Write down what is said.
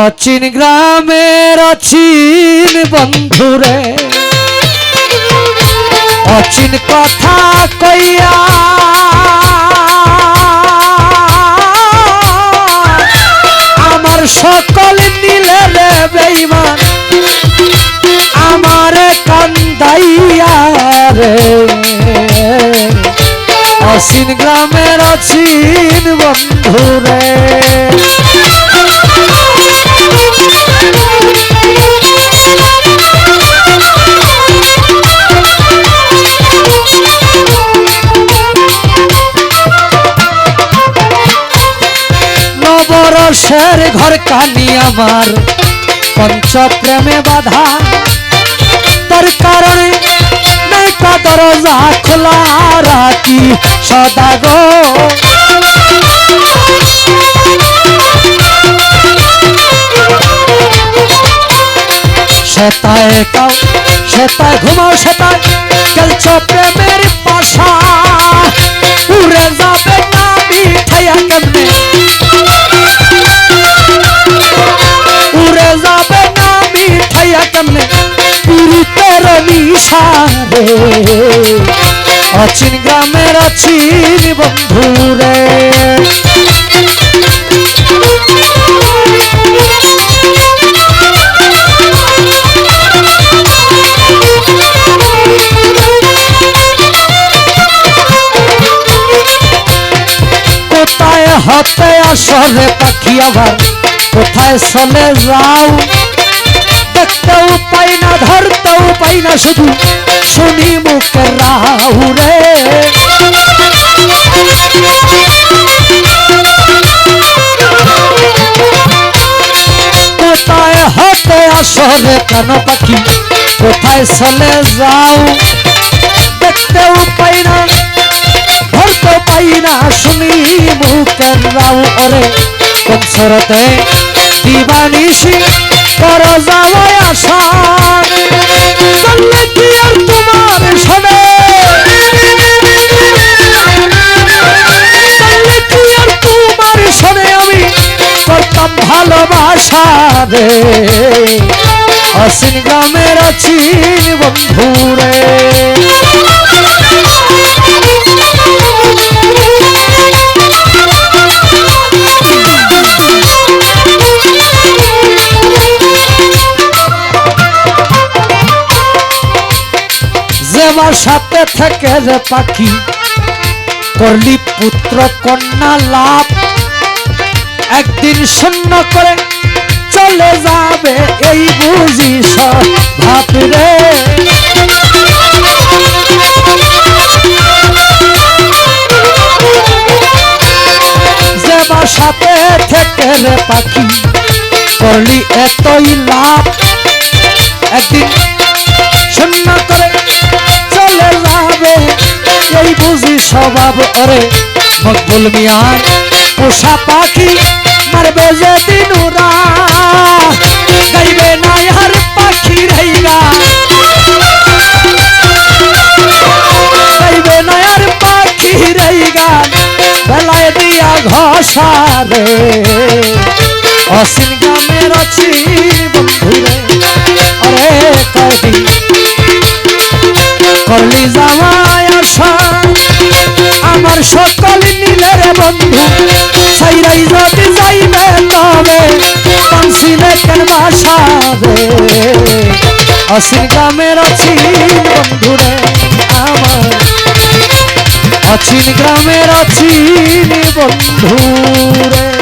অচিন গ্রামের অচিন বন্ধুরে। অচিন কথা কইয়া আমার সকল নীলে বেইমান, আমার কান্দাইয়া রে অচিন গ্রামের অচিন বন্ধুরে। নবরসের ঘর কানি আমার। পঞ্চ প্রেমে বাধা। তার কারণে নৌকা দরজা খোলা রাখি সদা গো। সেতায় কাও, সেতায় ঘুমাও, সেতায় খেলছ প্রেমের কেমনে পীড়িতের নিশারে অচিন গ্রামের অচিন বন্ধুরে কোথায় হতে আসরে পাখি আবার? কোথায় চলে যাও? দেখতেও পাই না, ধরতেও পাই না শুধু। শুনি মুখের রাউ রে। কোথায় হতে আসরে কেন পাখি? কোথায় চলে যাও? দেখতেও পাই না ধরতে পাই না, শুনি মুখের রাও ওরে কনসরতে দিবানিসি কর আমি ভালোবাসা রে অসীন গ্রামের অচিন বন্ধুরে। যেবার সাথে থেকে রে পাখি, করলি পুত্র কন্যা লাভ। একদিন শূন্য করে চলে যাবে এই বুঝি ভাব রে। যেবার সাথে থেকে রে পাখি, করলি এতই লাভ। একদিন স্বভাব ওরে মকবুল মিয়ায় পোষা পাখি মারবে যে দিনুরা গাইবে নাই হার পাখি রাইগা গাইবে নাই আর পাখি রাইগা বেলায় দিয়া ঘষা রে। অসীন গ্রামের অছি বন্ধু সাইরাই যদি যাইবে তবে পানসিলে কেন বাসাবে অসীন গ্রামের অচিন বন্ধুরে, আমার অচিন গ্রামের অচিন বন্ধুরে।